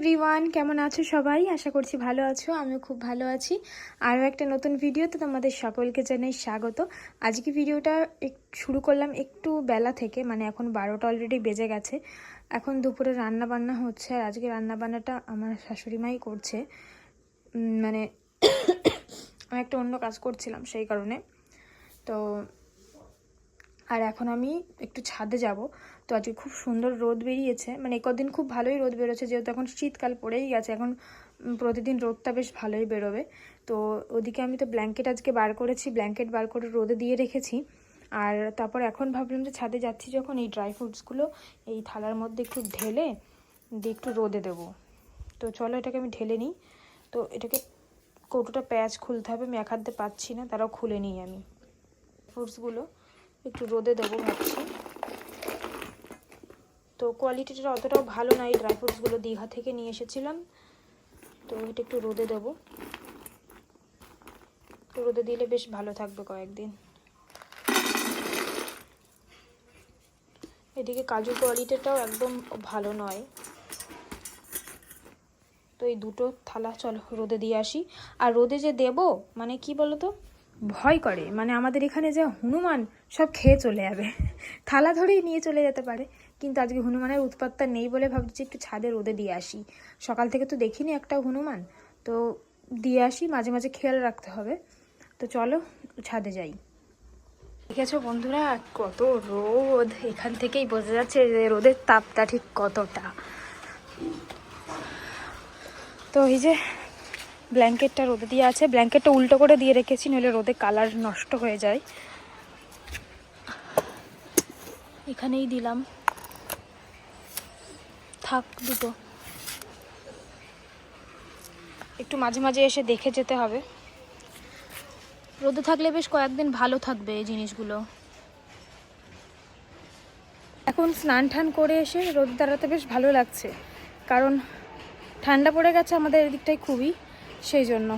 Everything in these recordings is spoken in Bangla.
এভরিওয়ান কেমন আছো সবাই? আশা করছি ভালো আছো, আমিও খুব ভালো আছি। আরও একটা নতুন ভিডিওতে তোমাদের সকলকে জানাই স্বাগত। আজকে ভিডিওটা এক- শুরু করলাম একটু বেলা থেকে মানে এখন বারোটা অলরেডি বেজে গেছে। এখন দুপুরে রান্না বান্না হচ্ছে, আর আজকে রান্না বান্নাটা আমার শাশুড়ি মাই করছে। মানে আমি একটা অন্য কাজ করছিলাম সেই কারণে। তো আর এখন আমি একটু ছাদে যাব। তো আজকে খুব সুন্দর রোদ বেরিয়েছে। মানে কদিন খুব ভালোই রোদ বেরোচ্ছে, যেহেতু এখন শীতকাল পড়েই গেছে, এখন প্রতিদিন রোদটা বেশ ভালোই বেরোবে। তো ওদিকে আমি তো ব্ল্যাঙ্কেট আজকে বার করেছি ব্ল্যাঙ্কেট বার করে রোদে দিয়ে রেখেছি। আর তারপর এখন ভাবলাম যে ছাদে যাচ্ছি যখন এই ড্রাই ফ্রুটসগুলো এই থালার মধ্যে একটু ঢেলে দিয়ে একটু রোদে দেবো। তো চলো এটাকে আমি ঢেলে নিই। তো এটাকে কৌটোটা প্যাচ খুলতে হবে, আমি এক হাত পাচ্ছি না, তারাও খুলে নিই আমি। ফ্রুটসগুলো একটু রোদে দেবো ভাবছি। তো কোয়ালিটিটা অতটাও ভালো না, এই ড্রাই ফ্রুটসগুলো দীঘা থেকে নিয়ে এসেছিলাম। তো এটা একটু রোদে দেবো। রোদে দিলে বেশ ভালো থাকবে কয়েকদিন। এদিকে কাজু কোয়ালিটিটাও একদম ভালো নয়। তো এই দুটো থালা চলো রোদে দিয়ে আসি। আর রোদে যে দেব মানে কি বলো তো ভয় করে। মানে আমাদের এখানে যে হনুমান সব খেয়ে চলে যাবে। থালা ধরেই নিয়ে চলে যেতে পারে। কিন্তু আজকে হনুমানের উৎপাতটা নেই বলে ভাবছি একটু ছাদে রোদে দিয়ে আসি। সকাল থেকে তো দেখিনি একটা হনুমান। তো দিয়ে আসি, মাঝে মাঝে খেয়াল রাখতে হবে। তো চলো ছাদে যাই। দেখেছ বন্ধুরা, কত রোদ। এখান থেকেই বোঝা যাচ্ছে যে রোদের তাপটা ঠিক কতটা। তো এই যে ব্ল্যাঙ্কেটটা রোদে দিয়ে আছে। ব্ল্যাঙ্কেটটা উল্টো করে দিয়ে রেখেছি, নইলে রোদে কালার নষ্ট হয়ে যায়। এখানেই দিলাম। থাক দুটো। একটু মাঝে মাঝে এসে দেখে যেতে হবে। রোদে থাকলে বেশ কয়েকদিন ভালো থাকবে এই জিনিসগুলো। এখন স্নান টান করে এসে রোদ দাঁড়াতে বেশ ভালো লাগছে। কারণ ঠান্ডা পড়ে গেছে আমাদের এদিকটাই খুবই। সেই জন্য।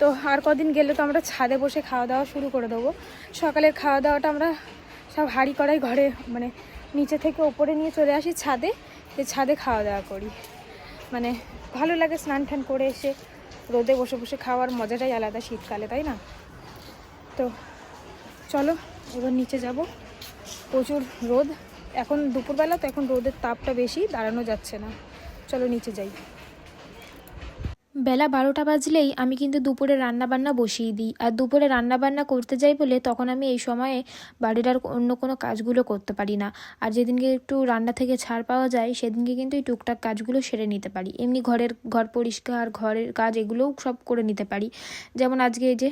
তো আর কদিন গেলে তো আমরা ছাদে বসে খাওয়া দাওয়া শুরু করে দেবো। সকালের খাওয়া দাওয়াটা আমরা সব হাঁড়ি করাই ঘরে মানে নিচে থেকে ওপরে নিয়ে চলে আসি ছাদে, যে ছাদে খাওয়া দাওয়া করি। মানে ভালো লাগে স্নান টান করে এসে, রোদে বসে বসে খাওয়ার মজাটাই আলাদা শীতকালে, তাই না? তো চলো, এবার নিচে যাব। প্রচুর রোদ। এখন দুপুরবেলা তো এখন রোদের তাপটা বেশি, দাঁড়ানো যাচ্ছে না। চলো নিচে যাই। বেলা বারোটা বাজলেই আমি কিন্তু দুপুরে রান্না বান্না বসিয়ে দিই। আর দুপুরে রান্না বান্না করতে যাই বলে তখন আমি এই সময়ে বাড়ির আর অন্য কোনো কাজগুলো করতে পারি না। আর যেদিনকে একটু রান্না থেকে ছাড় পাওয়া যায়, সেদিনকে কিন্তু এই টুকটাক কাজগুলো সেরে নিতে পারি। এমনি ঘরের, ঘর পরিষ্কার, ঘরের কাজ এগুলোও সব করে নিতে পারি। যেমন আজকে এই যে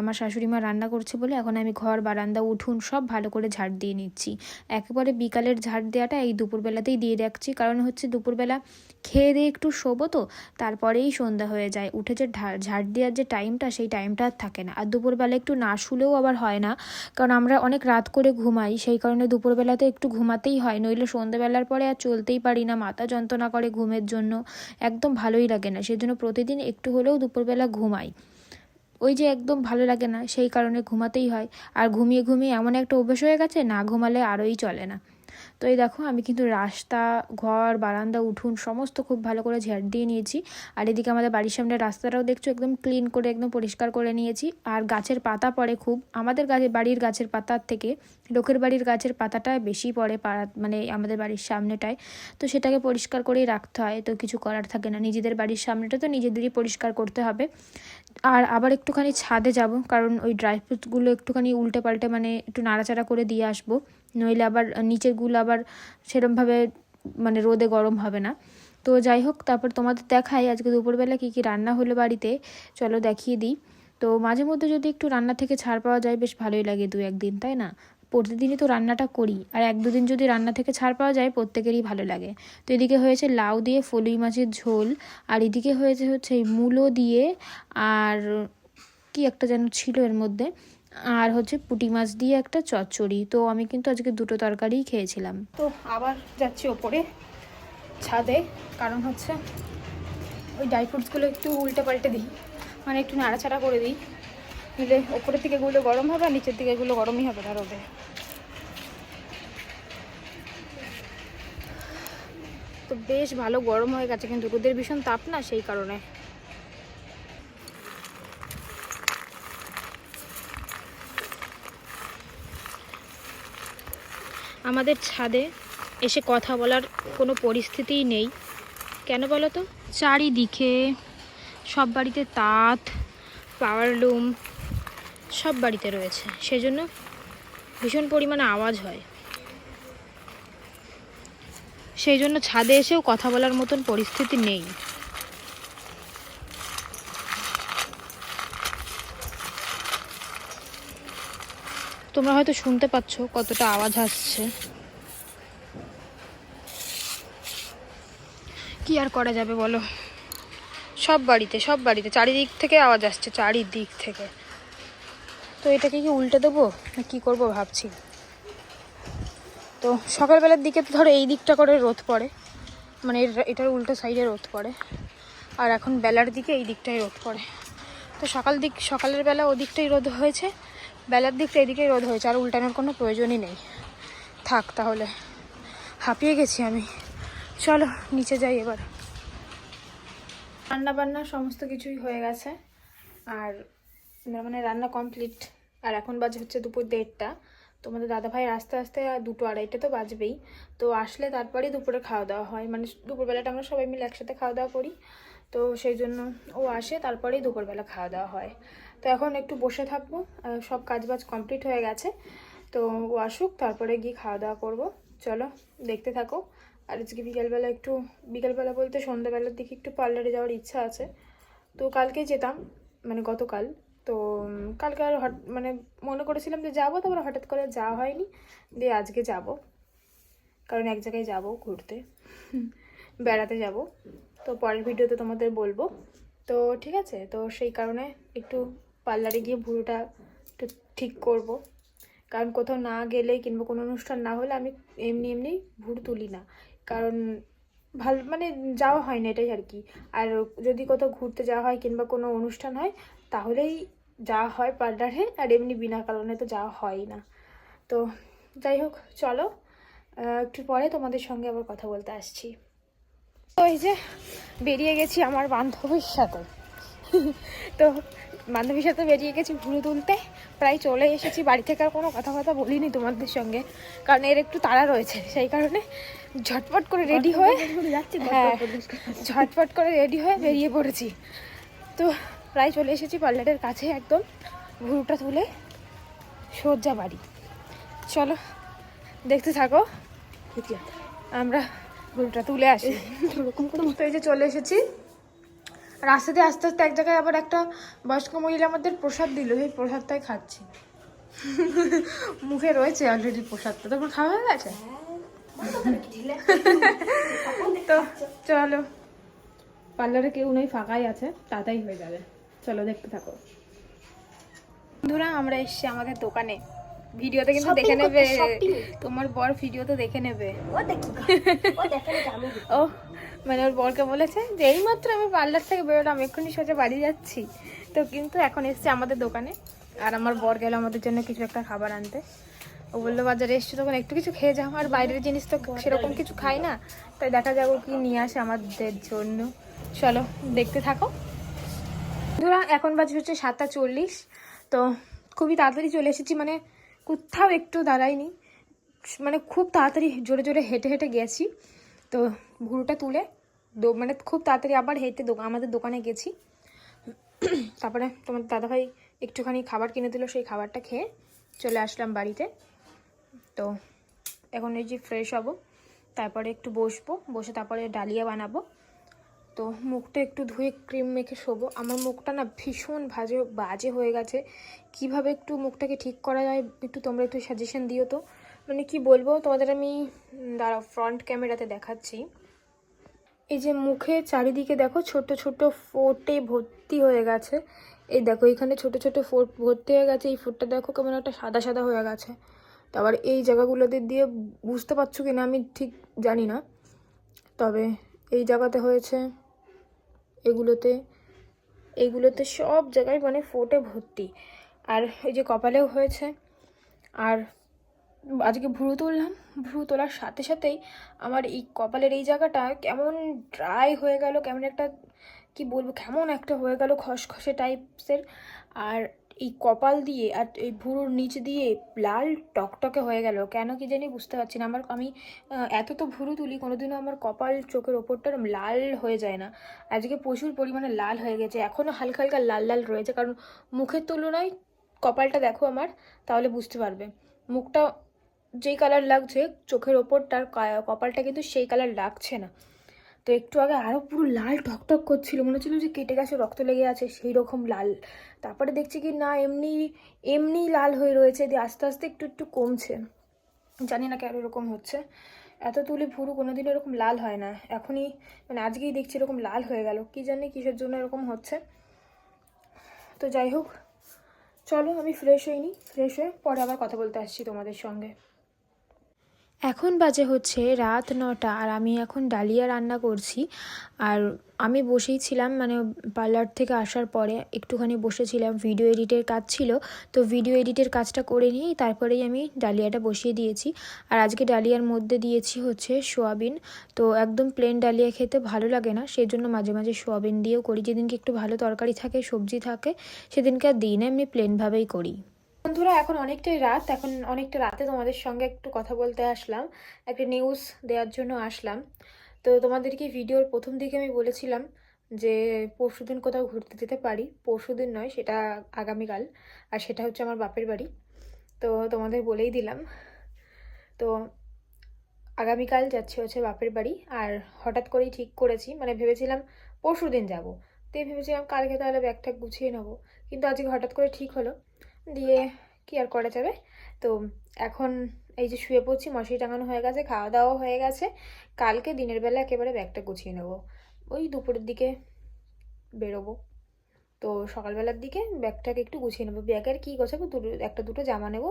আমার শাশুড়ি মা রান্না করছে বলে এখন আমি ঘর, বারান্দা, উঠুন সব ভালো করে ঝাড় দিয়ে নিচ্ছি। একেবারে বিকালের ঝাড় দেওয়াটা এই দুপুরবেলাতেই দিয়ে রাখছি। কারণ হচ্ছে দুপুরবেলা খেয়ে দিয়ে একটু শোবো তো, তারপরেই সন্ধ্যা হয়ে যায়, উঠে যে ঝাড় দেওয়ার যে টাইমটা সেই টাইমটা আর থাকে না। আর দুপুরবেলা একটু না শুলেও আবার হয় না, কারণ আমরা অনেক রাত করে ঘুমাই, সেই কারণে দুপুরবেলাতে একটু ঘুমাতেই হয়, নইলে সন্ধ্যেবেলার পরে আর চলতেই পারি না, মাথা যন্ত্রণা করে ঘুমের জন্য, একদম ভালোই লাগে না। সেজন্য প্রতিদিন একটু হলেও দুপুরবেলা ঘুমাই। ওই যে একদম ভালো লাগে না, সেই কারণে ঘুমাতেই হয়। আর ঘুমিয়ে ঘুমিয়ে এমন একটা অভ্যেস হয়ে গেছে, না ঘুমালে আরোই চলে না। তো এই দেখো, আমি কিন্তু রাস্তা, ঘর, বারান্দা, উঠুন সমস্ত খুব ভালো করে ঝাড় দিয়ে নিয়েছি। আর এদিকে আমাদের বাড়ির সামনে রাস্তাটাও দেখছ, একদম ক্লিন করে, একদম পরিষ্কার করে নিয়েছি। আর গাছের পাতা পড়ে খুব। আমাদের গাছে, বাড়ির গাছের পাতার থেকে লোকের বাড়ির গাছের পাতাটা বেশি পড়ে পাড়া মানে আমাদের বাড়ির সামনেটায়। তো সেটাকে পরিষ্কার করেই রাখতে হয়, তো কিছু করার থাকে না। নিজেদের বাড়ির সামনেটা তো নিজেদেরই পরিষ্কার করতে হবে। আর আবার একটুখানি ছাদে যাব, কারণ ওই ড্রাই ফ্রুটসগুলো একটুখানি উল্টে পাল্টে মানে একটু নাড়াচাড়া করে দিয়ে আসব। নইলে আবার নিচেরগুলো আবার সেরমভাবে মানে রোদে গরম হবে না। তো যাই হোক, তারপর তোমাদের দেখাই আজকে দুপুরবেলা কী কী রান্না হলো বাড়িতে। চলো দেখিয়ে দিই। তো মাঝে মধ্যে যদি একটু রান্না থেকে ছাড় পাওয়া যায়, বেশ ভালোই লাগে দু একদিন, তাই না? প্রতিদিনই তো রান্নাটা করি, আর এক দুদিন যদি রান্না থেকে ছাড় পাওয়া যায়, প্রত্যেকেরই ভালো লাগে। তো এদিকে হয়েছে লাউ দিয়ে ফলুই মাছের ঝোল, আর এদিকে হয়েছে হচ্ছে মূলো দিয়ে, আর কি একটা যেন ছিল এর মধ্যে আর হচ্ছে পুঁটি মাছ দিয়ে একটা চচ্চড়ি। তো আমি কিন্তু আজকে দুটো তরকারিই খেয়েছিলাম। তো আবার যাচ্ছি ওপরে ছাদে, কারণ হচ্ছে ওই ড্রাই ফ্রুটসগুলো একটু উল্টে পাল্টে দিই। মানে একটু নাড়াচাড়া করে দিই। নিলে ওপরের দিকে এগুলো গরম হবে আর নিচের দিকে এগুলো গরমই হবে না রোদে। তো বেশ ভালো গরম হয়ে গেছে, কিন্তু রোদের ভীষণ তাপ না সেই কারণে। আমাদের ছাদে এসে কথা বলার কোনো পরিস্থিতিই নেই। কেন বলো তো? চারিদিকে সব বাড়িতে তাঁত পাওয়ার লুম সব বাড়িতে রয়েছে। সেজন্য ভীষণ পরিমাণে আওয়াজ হয়। সেই জন্য ছাদে এসেও কথা বলার মতন পরিস্থিতি নেই। তোমরা হয়তো শুনতে পাচ্ছ কতটা আওয়াজ আসছে। কি আর করা যাবে বলো? সব বাড়িতে সব বাড়িতে। চারিদিক থেকে আওয়াজ আসছে, চারিদিক থেকে। তো এটাকে কি উল্টে দেবো? না কী করব ভাবছি। তো সকালবেলার দিকে তো ধরো এই দিকটা করে রোদ পড়ে। মানে এটার উল্টো সাইডে রোদ পড়ে। আর এখন বেলার দিকে এই দিকটাই রোদ পড়ে। তো সকাল দিক, সকালের বেলা ওদিকটাই রোদ হয়েছে। বেলার দিকটা এদিকেই রোদ হয়েছে, আর উল্টানোর কোনো প্রয়োজনই নেই। থাক তাহলে, হাঁপিয়ে গেছি আমি। চলো, নিচে যাই এবার। রান্না বান্না সমস্ত কিছুই হয়ে গেছে, আর মানে রান্না কমপ্লিট আর এখন বাজে হচ্ছে দুপুর দেড়টা। তোমাদের দাদাভাই আস্তে আস্তে দুটো আড়াইটে তো বাজবেই। তো আসলে তারপরেই দুপুরে খাওয়া দাওয়া হয়। মানে দুপুরবেলাটা আমরা সবাই মিলে একসাথে খাওয়া দাওয়া করি। তো সেই জন্য ও আসে, তারপরেই দুপুরবেলা খাওয়া দাওয়া হয়। তো এখন একটু বসে থাকব। সব কাজ বাজ কমপ্লিট হয়ে গেছে। তো ও আসুক, তারপরে গিয়ে খাওয়া দাওয়া করব। চলো, দেখতে থাকো। আর আজকে বিকালবেলা একটু, বিকালবেলা বলতে সন্ধ্যাবেলার দিকে একটু পার্লারে যাওয়ার ইচ্ছা আছে। তো কালকে যেতাম মানে গতকাল। তো কালকে আর মানে মনে করেছিলাম যে যাব, তারপর হঠাৎ করে যাওয়া হয়নি। দিয়ে আজকে যাব। কারণ এক জায়গায় যাব ঘুরতে। বেড়াতে যাব। তো পরের ভিডিওতে তোমাদের বলব। তো ঠিক আছে, তো সেই কারণে একটু পার্লারে গিয়ে ভুরুটা একটু ঠিক করব। কারণ কোথাও না গেলে কিংবা কোনো অনুষ্ঠান না হলে আমি এমনি এমনি ভুরু তুলি না। কারণ ভালো মানে যাওয়া হয় না এটাই আর কি। আর যদি কোথাও ঘুরতে যাওয়া হয় কিংবা কোনো অনুষ্ঠান হয়, তাহলেই যাওয়া হয় পার্লারে আর এমনি বিনা কারণে তো যাওয়া হয় না। তো যাই হোক, চলো একটু পরে তোমাদের সঙ্গে আবার কথা বলতে আসছি। তো এই যে বেরিয়ে গেছি আমার বান্ধবীর সাথে। তো বান্ধবীর সাথে বেরিয়ে গেছি ভুরু তুলতে। প্রায় চলে এসেছি। বাড়ি থেকে আর কোনো কথা কথা বলিনি তোমাদের সঙ্গে। কারণ এর একটু তাড়া রয়েছে সেই কারণে ঝটপট করে রেডি হয়ে হ্যাঁ ঝটপট করে রেডি হয়ে বেরিয়ে পড়েছি। তো প্রায় চলে এসেছি পার্লারের কাছে একদম। ভুরুটা তুলে সজ্জা বাড়ি। চলো দেখতে থাকো। আমরা ভুরুটা তুলে আসি। ওরকম তো এই যে চলে এসেছি। রাস্তা দিয়ে আস্তে আস্তে এক জায়গায় আবার একটা বয়স্ক মহিলা আমাদের প্রসাদ দিল সেই প্রসাদটাই খাচ্ছি। মুখে রয়েছে অলরেডি প্রসাদটা। তারপর খাওয়া হয়ে গেছে? তো চলো। পার্লারে কেউ নেই ফাঁকাই আছে তাতাই হয়ে যাবে। চলো দেখতে থাকো। বন্ধুরা আমরা এসছি আমাদের দোকানে। ভিডিওতে কিন্তু দেখে নেবে। তোমার বর ভিডিওতে দেখে নেবে। ও মানে ওর বরকে বলেছে যে, এইমাত্র আমি পার্লার থেকে বেরোলাম, এক্ষুনি সোজা বাড়ি যাচ্ছি। তো কিন্তু এখন এসছে আমাদের দোকানে। আর আমার বর গেল আমাদের জন্য কিছু একটা খাবার আনতে। ও বলল, বাজারে এসছো তখন একটু কিছু খেয়ে যাও। আর বাইরের জিনিস তো সেরকম কিছু খাই না। তাই দেখা যাব কি নিয়ে আসে আমাদের জন্য। চলো, দেখতে থাকো। বন্ধুরা, এখন বাজে হচ্ছে সাতটা চল্লিশ। তো খুবই তাড়াতাড়ি চলে এসেছি। মানে কোথাও একটু দাঁড়াইনি। মানে খুব তাড়াতাড়ি জোরে জোরে হেঁটে হেঁটে গেছি। তো ভুরুটা তুলে মানে খুব তাড়াতাড়ি আবার হেঁটে দো- আমাদের দোকানে গেছি। তারপরে তোমার দাদাভাই একটুখানি খাবার কিনে দিল, সেই খাবারটা খেয়ে চলে আসলাম বাড়িতে। তো এখন এই যে ফ্রেশ হব, তারপরে একটু বসবো, বসে তারপরে ডালিয়া বানাবো। তো মুখটা একটু ধুয়ে ক্রিম মেখে শোবো। আমার মুখটা না ভীষণ ভাজে বাজে হয়ে গেছে। কীভাবে একটু মুখটাকে ঠিক করা যায় একটু তোমরা একটু সাজেশন দিও তো। মানে কি বলব, তোমাদের আমি দাঁড়াও ফ্রন্ট ক্যামেরাতে দেখাচ্ছি। এই যে মুখে চারিদিকে দেখো ছোট ছোট ফোটে ভর্তি হয়ে গেছে। এই দেখো, এখানে ছোট ছোট ফোট ভর্তি হয়ে গেছে। এই ফোটটা দেখো কেমন একটা সাদা সাদা হয়ে গেছে। তারপর এই জায়গাগুলোতে দিয়ে বুঝতে পারছ কিনা আমি ঠিক জানি না। তবে এই জায়গাতে হয়েছে এগুলোতে এগুলোতে সব জায়গায় মানে ফোটে ভর্তি। আর এই যে কপালেও হয়েছে। আর আজকে ভুরু তুললাম। ভুরু তোলার সাথে সাথেই আমার এই কপালের এই জায়গাটা কেমন ড্রাই হয়ে গেল, কেমন একটা, কি বলব, কেমন একটা হয়ে গেল খসখসে টাইপসের আর এই কপাল দিয়ে আর এই ভুরুর নিচ দিয়ে লাল টকটকে হয়ে গেল। কেন কি জানি বুঝতে পারছি না। আমার, আমি এত তো ভুরু তুলি, কোনোদিনও আমার কপাল চোখের ওপরটা লাল হয়ে যায় না। আজকে প্রচুর পরিমাণে লাল হয়ে গেছে। এখনও হালকা হালকা লাল লাল রয়েছে। কারণ মুখের তুলনায় কপালটা দেখো আমার, তাহলে বুঝতে পারবে। মুখটা যেই কালার লাগছে, চোখের ওপরটার কপালটা কিন্তু সেই কালার লাগছে না। তো একটু আগে আরও পুরো লাল টকটক করছিল, মনে হচ্ছিল যে কেটে গেছে, রক্ত লেগে আছে, সেই রকম লাল। তারপরে দেখছি কি না, এমনি এমনি লাল হয়ে রয়েছে, দিয়ে আস্তে আস্তে একটু একটু কমছে। জানি না কেন এরকম হচ্ছে। এত তুলি ভুরু কোনোদিন এরকম লাল হয় না। এখনই মানে আজকেই দেখছি এরকম লাল হয়ে গেল। কি জানি কিসের জন্য এরকম হচ্ছে। তো যাই হোক, চলো আমি ফ্রেশ হইনি। ফ্রেশ হয়ে পরে আবার কথা বলতে আসছি তোমাদের সঙ্গে। এখন বাজে হচ্ছে রাত নটা আর আমি এখন ডালিয়া রান্না করছি। আর আমি বসেই ছিলাম মানে পার্লার থেকে আসার পরে একটুখানি বসেছিলাম ভিডিও এডিটের কাজ ছিল। তো ভিডিও এডিটের কাজটা করে নিয়েই তারপরেই আমি ডালিয়াটা বসিয়ে দিয়েছি। আর আজকে ডালিয়ার মধ্যে দিয়েছি হচ্ছে সোয়াবিন। তো একদম প্লেন ডালিয়া খেতে ভালো লাগে না সেই জন্য মাঝে মাঝে সোয়াবিন দিয়েও করি। যেদিনকে একটু ভালো তরকারি থাকে, সবজি থাকে, সেদিনকে আর দিই না এমনি প্লেনভাবেই করি। বন্ধুরা, এখন অনেকটাই রাত। এখন অনেকটা রাতে তোমাদের সঙ্গে একটু কথা বলতে আসলাম। একটা নিউজ দেওয়ার জন্য আসলাম। তো তোমাদেরকে ভিডিওর প্রথম দিকে আমি বলেছিলাম যে, পরশুদিন কোথাও ঘুরতে যেতে পারি। পরশুদিন নয়, সেটা আগামীকাল। আর সেটা হচ্ছে আমার বাপের বাড়ি। তো তোমাদের বলেই দিলাম। তো আগামীকাল যাচ্ছে হচ্ছে বাপের বাড়ি। আর হঠাৎ করেই ঠিক করেছি মানে ভেবেছিলাম পরশুদিন যাব। তো ভেবেছিলাম, কালকে তাহলে ব্যাগটা গুছিয়ে নেব। কিন্তু আজকে হঠাৎ করে ঠিক হলো। দিয়ে কি আর করা যাবে? তো এখন এই যে শুয়ে পড়ছি, মশারি টাঙানো হয়ে গেছে খাওয়া দাওয়া হয়ে গেছে। কালকে দিনের বেলা একেবারে ব্যাগটা গুছিয়ে নেব। ওই দুপুরের দিকে বেরোবো। তো সকালবেলার দিকে ব্যাগটাকে একটু গুছিয়ে নেব। ব্যাগের কী গোছাবো? দুটো, একটা দুটো জামা নেব।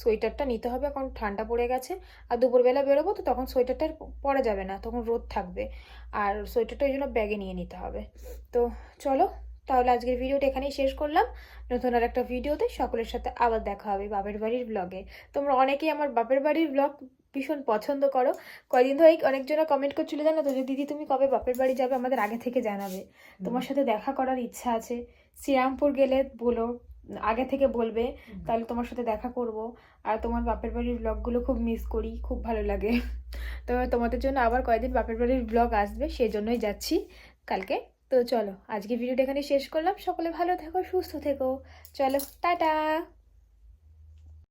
সোয়েটারটা নিতে হবে এখন ঠান্ডা পড়ে গেছে। আর দুপুরবেলা বেরোবো তো তখন সোয়েটারটা পরা যাবে না, তখন রোদ থাকবে। আর সোয়েটারটা ওই জন্য ব্যাগে নিয়ে নিতে হবে। তো চলো তাহলে আজকের ভিডিওটা এখানেই শেষ করলাম। নতুন আর একটা ভিডিওতে সকলের সাথে আবার দেখা হবে বাপের বাড়ির ব্লগে তোমরা অনেকেই আমার বাপের বাড়ির ব্লগ ভীষণ পছন্দ করো। কয়দিন ধরে অনেকজনা কমেন্ট করছিল জানো তো যে দিদি তুমি কবে বাপের বাড়ি যাবে? আমাদের আগে থেকে জানাবে। তোমার সাথে দেখা করার ইচ্ছা আছে। শ্রীরামপুর গেলে বলো আগে থেকে বলবে। তাহলে তোমার সাথে দেখা করব। আর তোমার বাপের বাড়ির ব্লগগুলো খুব মিস করি খুব ভালো লাগে। তো তোমাদের জন্য আবার কয়েকদিন বাপের বাড়ির ব্লগ আসবে সেই জন্যই যাচ্ছি। কালকে তো চলো আজকে ভিডিওটা এখানে শেষ করলাম। সকলে ভালো থেকো সুস্থ থেকো। চলো টাটা!